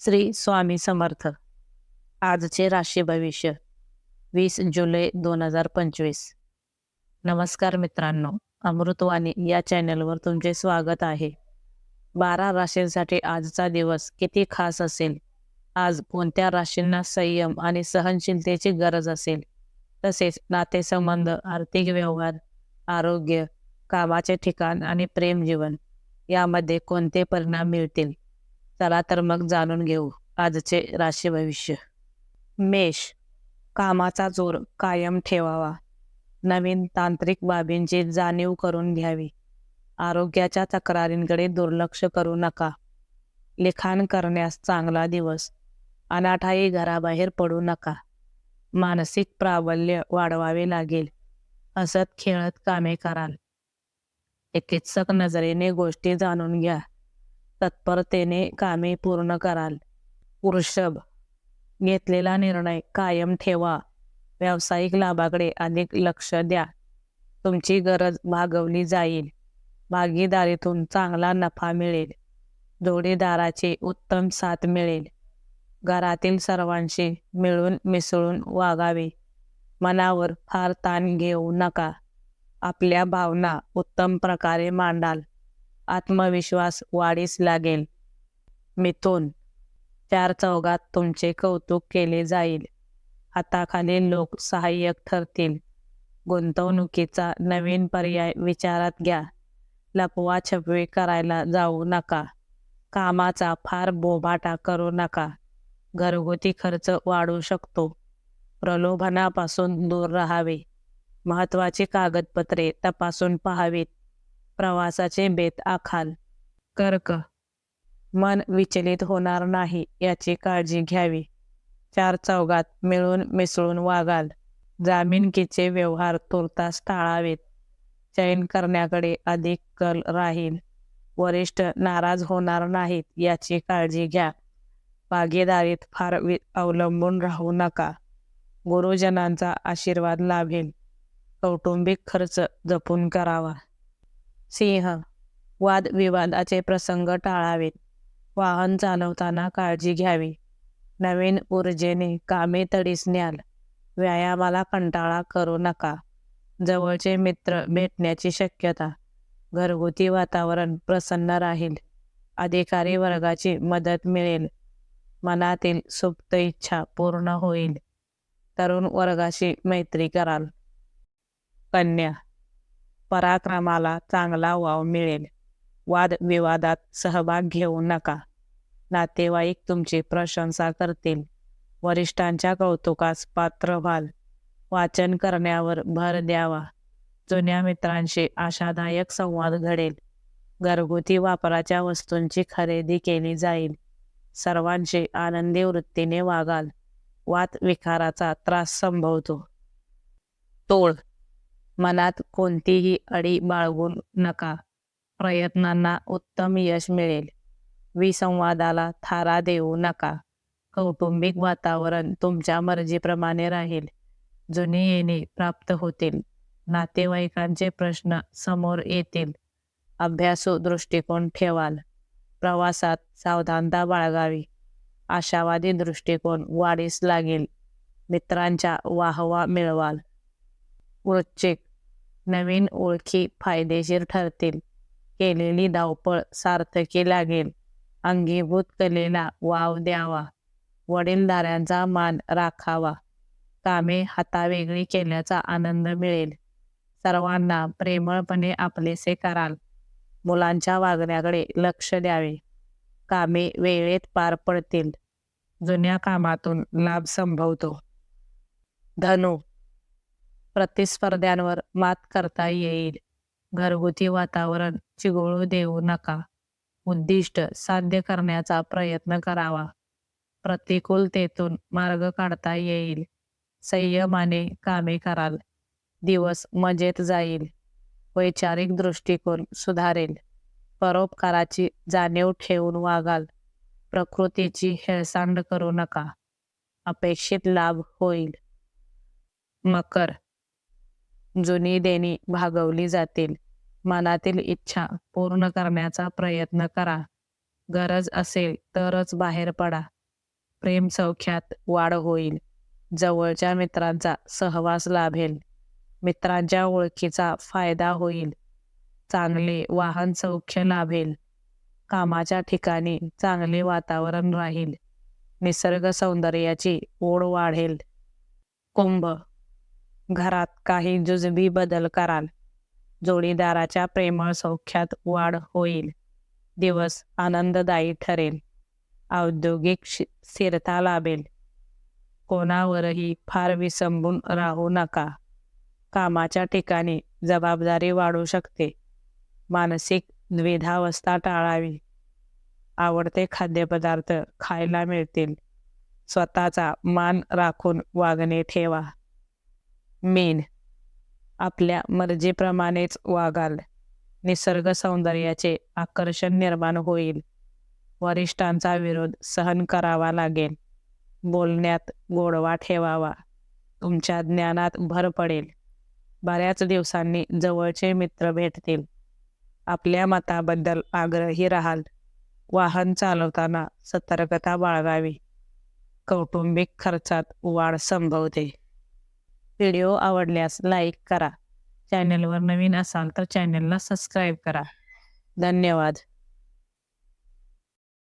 श्री स्वामी समर्थ. आजचे राशी भविष्य वीस जुलै दोन हजार पंचवीस. नमस्कार मित्रांनो अमृतवाणी या चॅनलवर तुमचे स्वागत आहे. बारा राशींसाठी आजचा दिवस किती खास असेल? आज कोणत्या राशींना संयम आणि सहनशीलतेची गरज असेल? तसेच नातेसंबंध आर्थिक व्यवहार आरोग्य कामाचे ठिकाण आणि प्रेमजीवन यामध्ये कोणते परिणाम मिळतील? चला तर मग जाणून घेऊ आजचे राशी भविष्य. मेष कामाचा जोर कायम ठेवावा. नवीन तांत्रिक बाबींची जाणीव करून घ्यावी. आरोग्याच्या तक्रारींकडे दुर्लक्ष करू नका. लिखाण करण्यास चांगला दिवस. अनाठाई घराबाहेर पडू नका. मानसिक प्राबल्य वाढवावे लागेल. हसत खेळत कामे कराल. चिकित्सक नजरेने गोष्टी जाणून घ्या. तत्परतेने कामे पूर्ण कराल. वृषभ घेतलेला निर्णय कायम ठेवा. व्यावसायिक लाभाकडे अधिक लक्ष द्या. तुमची गरज भागवली जाईल. भागीदारीतून चांगला नफा मिळेल. जोडीदाराची उत्तम साथ मिळेल. घरातील सर्वांशी मिळून मिसळून वागावे. मनावर फार ताण घेऊ नका. आपल्या भावना उत्तम प्रकारे मांडाल. आत्मविश्वास वाढीस लागेल. मिथून चार चौघात तुमचे कौतुक केले जाईल. हाताखालील लोक सहाय्यक ठरतील. गुंतवणुकीचा नवीन पर्याय विचारात घ्या. लपवा छपवी करायला जाऊ नका. कामाचा फार बोभाटा करू नका. घरगुती खर्च वाढू शकतो. प्रलोभनापासून दूर राहावे. महत्त्वाची कागदपत्रे तपासून पाहावीत. प्रवासाचे बेत आखाल. कर्क. मन विचलित होणार नाही याची काळजी घ्यावी. चार चौघात मिळून मिसळून वागाल. जामिनकीचे व्यवहार तुर्तास टाळावेत. चयन करण्याकडे अधिक कल राहील. वरिष्ठ नाराज होणार नाहीत याची काळजी घ्या. भागीदारीत फार अवलंबून राहू नका. गुरुजनांचा आशीर्वाद लाभेल. कौटुंबिक खर्च जपून करावा. सिंह वादविवादाचे प्रसंग टाळावेत. वाहन चालवताना काळजी घ्यावी. नवीन ऊर्जेने कामे तडीस न्याल. व्यायामाला कंटाळा करू नका. जवळचे मित्र भेटण्याची शक्यता. घरगुती वातावरण प्रसन्न राहील. अधिकारी वर्गाची मदत मिळेल. मनातील सुप्त इच्छा पूर्ण होईल. तरुण वर्गाशी मैत्री कराल. कन्या पराक्रमाला चांगला वाव मिळेल. वाद विवादात सहभाग घेऊ नका. नातेवाईक तुमची प्रशंसा करतील. वरिष्ठांच्या कौतुकास पात्र व्हाल. वाचन करण्यावर भर द्यावा. जुन्या मित्रांशी आशादायक संवाद घडेल. घरगुती वापराच्या वस्तूंची खरेदी केली जाईल. सर्वांशी आनंदी वृत्तीने वागाल. वात विकाराचा त्रास संभवतो. तोळ मनात कोणतीही अडी बाळगू नका. प्रयत्नांना उत्तम यश मिळेल. विसंवादाला थारा देऊ नका. कौटुंबिक वातावरण तुमच्या मर्जीप्रमाणे राहील. जुनी येणे प्राप्त होतील. नातेवाईकांचे प्रश्न समोर येतील. अभ्यासू दृष्टिकोन ठेवाल. प्रवासात सावधानता बाळगावी. आशावादी दृष्टिकोन वाढीस लागेल. मित्रांच्या वाहवा मिळवाल. वृश्चिक नवीन ओळखी फायदेशीर ठरतील. केलेली धावपळ सार्थकी लागेल. अंगीभूत कलेला वाव द्यावा. वडीलधाऱ्यांचा मान राखावा. कामे हातावेगळी केल्याचा आनंद मिळेल. सर्वांना प्रेमळपणे आपलेसे कराल. मुलांच्या वागण्याकडे लक्ष द्यावे. कामे वेळेत पार पडतील. जुन्या कामातून लाभ संभवतो. धनु प्रतिस्पर्ध्यांवर मात करता येईल. घरगुती वातावरण चिघळू देऊ नका. उद्दिष्ट साध्य करण्याचा प्रयत्न करावा. प्रतिकूलतेतून मार्ग काढता येईल. संयमाने कामे कराल. दिवस मजेत जाईल. वैचारिक दृष्टिकोन सुधारेल. परोपकाराची जाणीव ठेवून वागाल. प्रकृतीची हेळसांड करू नका. अपेक्षित लाभ होईल. मकर जुनी देणी भागवली जातील. मनातील इच्छा पूर्ण करण्याचा प्रयत्न करा. गरज असेल तरच बाहेर पडा. प्रेम सौख्यात वाढ होईल. जवळच्या मित्रांचा सहवास लाभेल. मित्रांच्या ओळखीचा फायदा होईल. चांगले वाहन सौख्य लाभेल. कामाच्या ठिकाणी चांगले वातावरण राहील. निसर्ग सौंदर्याची ओढ वाढेल. कुंभ घरात काही जुजबी बदल कराल. जोडीदाराच्या प्रेमळ सौख्यात वाढ होईल. दिवस आनंददायी ठरेल. औद्योगिक शि- स्थिरता लाभेल. कोणावरही फार विसंबून राहू नका. कामाच्या ठिकाणी जबाबदारी वाढू शकते. मानसिक द्विधावस्था टाळावी. आवडते खाद्यपदार्थ खायला मिळतील. स्वतःचा मान राखून वागणे ठेवा. मेन. आपल्या मर्जीप्रमाणेच वागाल निसर्ग सौंदर्याचे आकर्षण निर्माण होईल. वरिष्ठांचा विरोध सहन करावा लागेल. बोलण्यात गोडवा ठेवावा. तुमच्या ज्ञानात भर पडेल. बऱ्याच दिवसांनी जवळचे मित्र भेटतील. आपल्या मताबद्दल आग्रही राहाल. वाहन चालवताना सतर्कता बाळगावी. कौटुंबिक खर्चात वाढ संभवते. व्हिडिओ आवडल्यास लाईक करा. चॅनलवर नवीन असाल तर चॅनलला सबस्क्राईब करा. धन्यवाद.